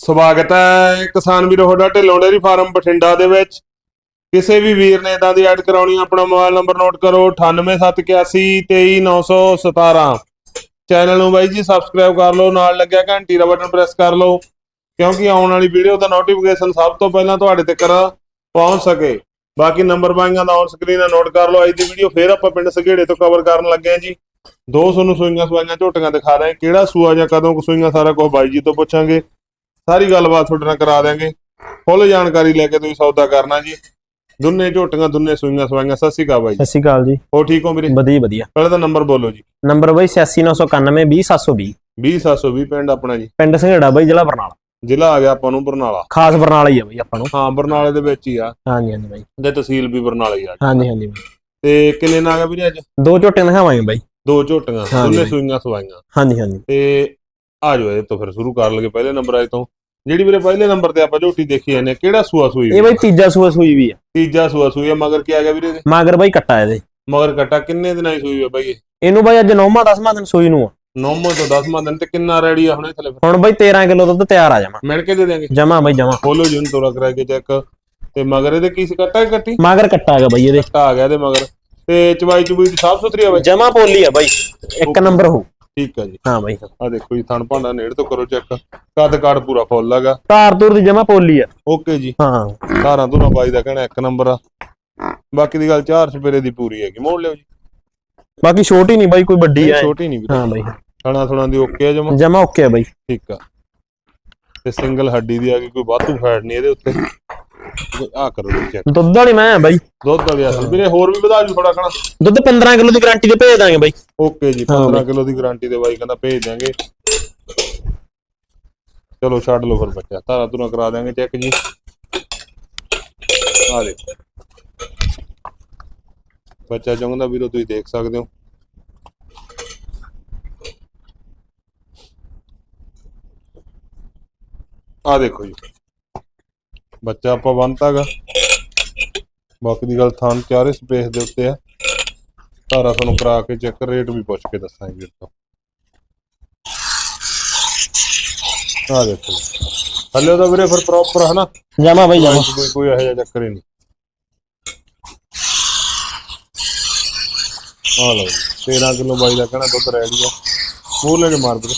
ਸਵਾਗਤ ਹੈ ਕਿਸਾਨ ਵੀਰੋ, ਤੁਹਾਡਾ ਢਿੱਲੋਂ ਡੇਅਰੀ ਫਾਰਮ ਬਠਿੰਡਾ ਦੇ ਵਿੱਚ। ਕਿਸੇ ਵੀ ਵੀਰ ਨੇ ਇਦਾਂ ਦੀ ਐਡ ਕਰਾਉਣੀ ਆਪਣਾ ਮੋਬਾਈਲ ਨੰਬਰ ਨੋਟ ਕਰੋ 9871832917 ਚੈਨਲ ਨੂੰ ਬਾਈ ਜੀ ਸਬਸਕ੍ਰਾਈਬ ਕਰ ਲਓ, ਨਾਲ ਲੱਗਿਆ ਘੰਟੀ ਦਾ ਬਟਨ ਪ੍ਰੈਸ ਕਰ ਲਓ, ਕਿਉਂਕਿ ਆਉਣ ਵਾਲੀ ਵੀਡੀਓ ਦਾ ਨੋਟੀਫਿਕੇਸ਼ਨ ਸਭ ਤੋਂ ਪਹਿਲਾਂ ਤੁਹਾਡੇ ਤੱਕ ਪਹੁੰਚ ਸਕੇ। ਬਾਕੀ ਨੰਬਰ ਬਾਈਆਂ ਦਾ ਔਨ ਸਕਰੀਨ ਆ, ਨੋਟ ਕਰ ਲਓ, ਅੱਜ ਦੀ ਵੀਡੀਓ ਫੇਰ ਆਪਾਂ ਪਿੰਡ ਸਗੇੜੇ ਤੋਂ ਕਵਰ ਕਰਨ ਲੱਗੇ ਹਾਂ ਜੀ। ਦੋ ਤੁਹਾਨੂੰ ਸੂਈਆਂ ਸਵਾਈਆਂ ਝੋਟੀਆਂ ਦਿਖਾ ਰਹੇ ਕਿਹੜਾ ਸੂਆ ਜਾਂ ਕਦੋਂ ਸੂਈਆਂ, ਸਾਰਾ ਕੁਝ ਬਾਈ ਜੀ ਤੋਂ ਪੁੱਛਾਂਗੇ। ਸਾਰੀ ਗੱਲਬਾਤ ਤੁਹਾਡੇ ਨਾਲ ਕਰਾ ਦਿਆਂਗੇ। ਫੁੱਲ ਜਾਣਕਾਰੀ ਲੈ ਕੇ ਤੁਸੀਂ ਸੌਦਾ ਕਰਨਾ ਜੀ। ਦੁੰਨੇ ਝੋਟੀਆਂ ਦੁੰਨੇ ਸੂਈਆਂ ਸਵਾਈਆਂ। ਸਤਿ ਸ਼੍ਰੀ ਅਕਾਲ ਬਾਈ ਸਤਿ ਸ਼੍ਰੀ ਅਕਾਲ ਜੀ। ਹੋ ਠੀਕ ਹੋ ਵੀਰੇ? ਵਧੀਆ ਵਧੀਆ। ਪਹਿਲਾਂ ਤਾਂ ਨੰਬਰ ਬੋਲੋ ਜੀ। ਨੰਬਰ ਬਾਈ 86991 20720 20720 ਪਿੰਡ ਆਪਣਾ ਜੀ। ਪਿੰਡ ਸੰਘੇੜਾ ਬਾਈ ਜ਼ਿਲ੍ਹਾ ਬਰਨਾਲਾ। ਜ਼ਿਲ੍ਹਾ ਆ ਗਿਆ ਆਪਾਂ ਨੂੰ ਬਰਨਾਲਾ। ਖਾਸ ਬਰਨਾਲਾ ਹੀ ਆ ਬਾਈ ਆਪਾਂ ਨੂੰ। ਹਾਂ ਬਰਨਾਲੇ ਦੇ ਵਿੱਚ ਹੀ ਆ। ਹਾਂਜੀ ਹਾਂਜੀ ਬਾਈ। ਤੇ ਤਹਿਸੀਲ ਵੀ ਬਰਨਾਲੇ ਹੀ ਆ। ਹਾਂਜੀ ਹਾਂਜੀ ਬਾਈ। ਤੇ ਕਿੰਨੇ ਨਾਗ ਆ ਵੀਰੇ ਅੱਜ? ਦੋ ਝੋਟੇ ਦਿਖਾਵਾਂਗੇ ਬਾਈ। ਦੋ ਝੋਟੀਆਂ ਦੋਨੇ। ਸੂਈਆਂ ਸਵਾਈਆਂ। ਹਾਂਜੀ ਹਾਂਜੀ। ਤੇ ਆ ਜਾਓ ਇਹ ਤੋਂ ਫਿਰ ਸ਼ੁਰੂ ਕਰ ਲਗੇ ਪਹਿਲੇ ਨੰਬਰ ਆਏ ਤੋਂ। ਜਿਹੜੀ ਵੀਰੇ ਪਹਿਲੇ ਨੰਬਰ ਤੇ ਆਪਾਂ ਝੋਟੀ ਦੇਖੀ ਜਾਂਦੇ ਹਾਂ, ਕਿਹੜਾ ਸੂਆ ਸੂਈ ਇਹ ਬਾਈ ਤੀਜਾ ਸੂਆ ਸੂਈ ਵੀ ਆ। ਤੀਜਾ ਸੂਆ ਸੂਈ ਆ ਮਗਰ ਕੀ ਆ ਗਿਆ ਵੀਰੇ ਇਹਦੇ? ਮਾਗਰ ਬਾਈ ਕੱਟਾ ਇਹਦੇ। ਮਗਰ ਕਟਾ ਕਿੰਨੇ ਦਿਨਾਂ ਦੀ ਸੂਈ ਆ ਬਾਈ ਇਹ? ਇਹਨੂੰ ਬਾਈ ਅੱਜ 9ਵਾਂ 10ਵਾਂ ਦਿਨ ਸੂਈ ਨੂੰ ਆ। ਨੌਵਾਂ ਤੋਂ 10ਵਾਂ ਦਿਨ ਤੇ ਕਿੰਨਾ ਰੈਡੀ ਆ ਹੁਣੇ ਥਲੇ? ਹੁਣ ਬਾਈ 13 ਕਿਲੋ ਦੁੱਧ ਤਿਆਰ ਆ ਜਾਵਾਂ ਮਿਲ ਕੇ ਦੇ ਦੇਾਂਗੇ ਜਮਾ ਬਾਈ ਜਮਾ। ਖੋਲੋ ਜੀ ਨੂੰ ਤੋਰਾ ਕਰਾ ਕੇ ਚੈੱਕ ਤੇ ਮਗਰ ਇਹਦੇ ਕੀ ਸੀ? ਕੱਟਾ ਹੀ ਕੱਟੀ? ਮਾਗਰ ਕੱਟਾ ਹੈਗਾ ਬਾਈ ਇਹਦੇ। ਕੱਟਾ ਆ ਗਿਆ ਇਹਦੇ ਮਗਰ। ਤੇ ਚਵਾਈ ਚੁਬਈ ਦੀ ਸਾਫ਼ ਸੁਥਰੀ ਆ ਬਾਈ? ਜਮਾ ਪੋਲੀ ਆ ਬਾਈ। ਇੱਕ ਨੰਬਰ ਹੋ ਠੀਕ ਆ ਜੀ। ਹਾਂ ਬਾਈ। ਆ ਦੇਖੋ ਜੀ ਥਣ ਭਾਂਡਾ ਨੇੜ ਤੋਂ ਕਰੋ ਚੈੱਕ। ਕੱਦ ਕਾੜ ਪੂਰਾ ਫੁੱਲ ਹੈਗਾ। ਧਾਰ ਧੂਰ ਦੀ ਜਮਾ ਪੋਲੀ ਆ। ਓਕੇ ਜੀ। ਹਾਂ। ਧਾਰਾਂ ਧੁਰਾਂ ਬਾਈ ਦਾ ਕਹਿਣਾ ਇੱਕ ਨੰਬਰ ਆ। ਬਾਕੀ ਦੀ ਗੱਲ ਚਾਰ ਸਪੇਰੇ ਦੀ ਪੂਰੀ ਹੈਗੀ। ਮੋੜ ਲਿਓ ਜੀ। ਬਾਕੀ ਛੋਟੀ ਨਹੀਂ ਬਾਈ ਕੋਈ ਵੱਡੀ ਆ। ਛੋਟੀ ਨਹੀਂ ਹਾਂ ਬਾਈ। ਥਣਾ ਥਣਾ ਦੀ ਓਕੇ ਆ ਜਮਾ। ਜਮਾ ਓਕੇ ਆ ਬਾਈ। ਠੀਕ ਆ। ਤੇ ਸਿੰਗਲ ਹੱਡੀ ਦੀ ਆ ਗਈ ਕੋਈ ਵਾਧੂ ਫੈਟ ਨਹੀਂ ਇਹਦੇ ਉੱਤੇ। ਆ ਕਰੋ ਜੀ ਚੈੱਕ ਦੁੱਧ ਵਾਲੀ ਮੈਂ ਬਾਈ। ਦੁੱਧ ਦਾ ਵੀ ਅਸਲ ਵੀਰੇ ਹੋਰ ਵੀ ਵਧਾ ਜੂ ਥੋੜਾ ਕਣਾ ਦੁੱਧ 15 ਕਿਲੋ ਦੀ ਗਾਰੰਟੀ ਤੇ ਭੇਜ ਦਾਂਗੇ ਬਾਈ। ਓਕੇ ਜੀ ਹਾਂ 15 ਕਿਲੋ ਦੀ ਗਾਰੰਟੀ ਦੇ ਬਾਈ ਕਹਿੰਦਾ ਭੇਜ ਦਿਆਂਗੇ। ਚਲੋ ਛੱਡ ਲਓ ਫਿਰ ਬੱਚਾ। ਧਾਰਾ ਧੁਰਾ ਕਰਾ ਦਿਆਂਗੇ ਚੈੱਕ ਜੀ। ਆ ਦੇਖੋ। ਬੱਚਾ ਚੁੰਗਦਾ ਵੀਰੋ ਤੁਸੀਂ ਦੇਖ ਸਕਦੇ ਹੋ। ਆ ਦੇਖੋ ਜੀ। ਬੱਚਾ ਆਪਾਂ ਬੰਨਤਾਗਾ। ਬਾਕੀ ਦੀ ਗੱਲ ਥਾਂ ਚਾਰੇ ਸਪੇਸ ਦੇ ਉੱਤੇ ਆ ਧਾਰਾ ਤੁਹਾਨੂੰ ਕਰਾ ਕੇ ਚੈੱਕ ਰੇਟ ਵੀ ਪੁੱਛ ਕੇ ਦੱਸਾਂਗੇ ਵੀਰ ਤੋਂ। ਆ ਦੇਖੋ। ਹਲੇ ਉਹਦਾ ਵੀਰੇ ਫਿਰ ਪ੍ਰੋਪਰ ਹੈ ਨਾ ਜਮਾ ਬਾਈ ਜਮਾ ਕੋਈ ਕੋਈ ਇਹੋ ਜਿਹਾ ਚੱਕਰ ਹੀ ਨਹੀਂ। ਆ ਲਓ ਜੀ 13 ਕਿਲੋ ਬਾਈ ਦਾ ਕਹਿਣਾ ਦੁੱਧ ਰੈਡੀ ਆ ਮੂਰਲੇ ਚ ਮਾਰ ਦੇ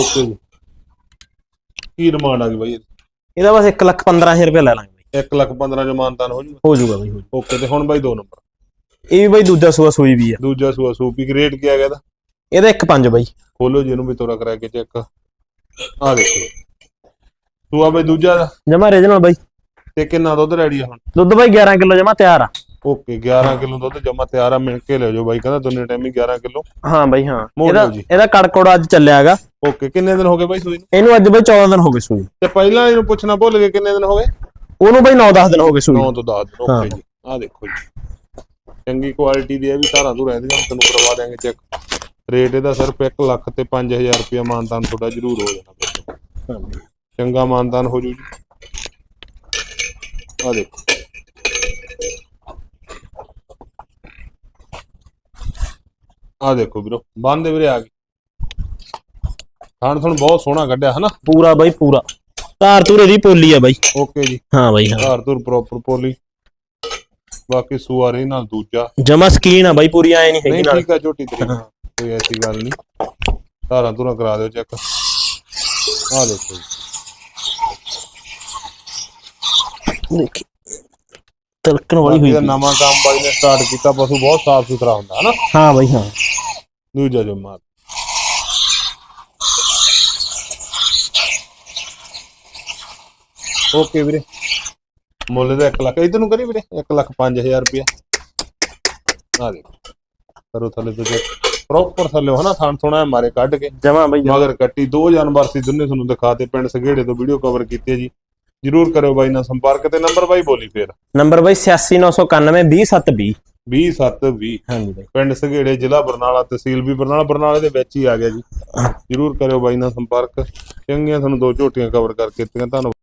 ਓਕੇ ਜੀ। ਕੀ ਡਿਮਾਂਡ ਆ ਗਈ ਬਾਈ ਇਹਦਾ? ਬਸ 1 ਲੱਖ 15000 ਰੁਪਏ ਲੈ ਲਾਂਗੇ ਬਾਈ। 1 ਲੱਖ 15 ਜੋ ਮਾਨਤਾਨ ਹੋ ਜੂਗਾ? ਹੋ ਜਾਊਗਾ ਬਾਈ ਹੋ ਜਾਊਗਾ। ਓਕੇ ਤੇ ਹੁਣ ਬਾਈ ਦੋ ਨੰਬਰ। ਇਹ ਵੀ ਬਾਈ ਦੂਜਾ ਸੂਆ ਸੂਈ ਵੀ ਆ। ਦੂਜਾ ਸੂਆ ਸੂਪੀ ਗ੍ਰੇਡ ਕੀ ਆ ਗਿਆ ਇਹਦਾ? ਇਹਦਾ 1.5 ਬਾਈ। ਖੋਲੋ ਜੀ ਇਹਨੂੰ ਵੀ ਤੋਰਾ ਕਰਾ ਕੇ ਚੈੱਕ। ਆ ਦੇਖੋ। ਸੂਆ ਬਾਈ ਦੂਜਾ ਦਾ? ਜਮਾ ਰੀਜਨਲ ਬਾਈ। ਤੇ ਕਿੰਨਾ ਦੁੱਧ ਰੈਡੀ ਆ ਹੁਣ? ਦੁੱਧ ਬਾਈ 11 ਕਿਲੋ ਜਮਾ ਤਿਆਰ ਆ। ਓਕੇ 11 ਕਿਲੋ ਦੁੱਧ ਜਮਾ ਤਿਆਰ ਆ। ਮਿਲ ਕੇ ਲੈ ਜਾਓ ਬਾਈ। ਕਹਿੰਦਾ ਦੋਨੇ ਟਾਈਮ ਹੀ 11 ਕਿਲੋ। ਹਾਂ ਬਾਈ ਹਾਂ। ਮੋੜ ਇਹਦਾ ਲਓ ਜੀ। ਇਹਦਾ ਕੜਕੋੜਾ ਅੱਜ ਚੱਲਿਆ ਹੈਗਾ। ਓਕੇ ਕਿੰਨੇ ਦਿਨ ਹੋ ਗਏ ਬਾਈ ਸੂਈ ਨੂੰ? ਇਹਨੂੰ ਅੱਜ ਬਾਈ 14 ਦਿਨ ਹੋ ਗਏ ਸੂਈ। ਤੇ ਪਹਿਲਾਂ ਇਹਨੂੰ ਪੁੱਛਣਾ ਭੁੱਲ ਗਏ ਕਿੰਨੇ ਦਿਨ ਹੋ ਗਏ? ਉਹਨੂੰ ਬਾਈ 9-10 ਦਿਨ ਹੋ ਗਏ ਸੂਈ। 9 ਤੋਂ 10 ਦਿਨ ਓਕੇ ਜੀ। ਆ ਦੇਖੋ ਜੀ। ਚੰਗੀ ਕੁਆਲਿਟੀ ਦੀ ਇਹ ਵੀ ਧਾਰਾਂ ਤੋਂ ਰਹਿੰਦੀਆਂ ਹੁਣ ਤੁਹਾਨੂੰ ਕਰਵਾ ਦਿਆਂਗੇ ਚੈੱਕ ਰੇਟ ਇਹਦਾ ਸਿਰਫ 1 ਲੱਖ ਤੇ 5000 ਰੁਪਇਆ ਮਾਨਤਾਨ ਤੁਹਾਡਾ ਜ਼ਰੂਰ ਹੋ ਜਾਣਾ। ਚੰਗਾ ਮਾਨਤਾਨ ਹੋ ਜੂ ਜੀ। ਆ ਦੇਖੋ। ਆ ਦੇਖੋ ਵੀਰੋ ਬੰਦ ਵੀਰੇ ਆ ਗਈ। ਥਾਣ ਤੁਹਾਨੂੰ ਬਹੁਤ ਸੋਹਣਾ ਕੱਢਿਆ ਹਨਾ? ਪੂਰਾ ਬਾਈ ਪੂਰਾ। ਧਾਰ ਧੂਰੇ ਦੀ ਪੋਲੀ ਆ ਬਾਈ। ਓਕੇ ਜੀ। ਹਾਂ ਬਾਈ ਹਾਂ। ਘਰ ਤੁਰ ਪ੍ਰੋਪਰ ਪੋਲੀ। ਬਾਕੀ ਸੁਆਰੇ ਨਾਲ ਦੂਜਾ। ਜਮਾ ਸਕੀਨ ਆ ਬਾਈ ਪੂਰੀ ਐ ਨਹੀਂ ਹੈਗੀ ਨਾਲ। ਠੀਕ ਆ ਝੋਟੀ ਤੇਰੀ। ਕੋਈ ਐਸੀ ਗੱਲ ਨਹੀਂ। ਧਾਰਾਂ ਧੁਰਾਂ ਕਰਾ ਦਿਓ ਚੈੱਕ। ਆ ਦੇਖੋ ਜੀ। ਦੇਖੀ। ਤਲਕਣ ਵਾਲੀ ਹੋਈ ਦਾ ਨਵਾਂ ਕੰਮ ਬਾਈ ਨੇ ਸਟਾਰਟ ਕੀਤਾ ਪਸ਼ੂ ਬਹੁਤ ਸਾਫ਼ ਸੁਥਰਾ ਹੁੰਦਾ ਹਨਾ? ਹਾਂ ਬਾਈ ਹਾਂ। ਦੂਜਾ ਜੋ ਮਾਰ। ਓਕੇ ਵੀਰੇ। ਮੁੱਲ ਦਾ 1 ਲੱਖ ਇਧਰ ਨੂੰ ਕਰੀ ਵੀਰੇ 1 ਲੱਖ 5000 ਰੁਪਇਆ। ਆ ਦੇਖੋ ਕਰੋ ਥੱਲੇ ਤੋਂ ਪ੍ਰੋਪਰ ਥੱਲੇ ਹਨਾ ਥਾਣ ਥੋਣਾ ਮਾਰੇ ਕੱਢ ਕੇ। ਜਮਾ ਬਾਈ। ਮਗਰ ਕੱਟੀ ਦੋ ਜਾਨਵਰ ਸੀ ਦੋਨੇ ਤੁਹਾਨੂੰ ਦਿਖਾਤੇ ਪਿੰਡ ਸਗੇੜੇ ਤੋਂ ਵੀਡੀਓ ਕਵਰ ਕੀਤੀ ਹੈ ਜੀ। ਜਰੂਰ ਕਰਿਓ ਬਾਈ ਨਾਲ ਸੰਪਰਕ ਤੇ ਨੰਬਰ ਬਾਈ ਬੋਲੀ ਫੇਰ। ਨੰਬਰ ਬਾਈ 86991 20720 20720 ਹਾਂਜੀ ਬਾਈ। ਪਿੰਡ ਸਗੇੜੇ ਜ਼ਿਲ੍ਹਾ ਬਰਨਾਲਾ ਤਹਿਸੀਲ ਵੀ ਬਰਨਾਲਾ ਬਰਨਾਲੇ ਦੇ ਵਿੱਚ ਹੀ ਆ ਗਿਆ ਜੀ। ਜਰੂਰ ਕਰਿਓ ਬਾਈ ਨਾਲ ਸੰਪਰਕ। ਚੰਗੀਆਂ ਤੁਹਾਨੂੰ ਦੋ ਝੋਟੀਆਂ ਕਵਰ ਕਰਕੇ ਦਿੱਤੀਆਂ ਧੰਨਵਾਦ।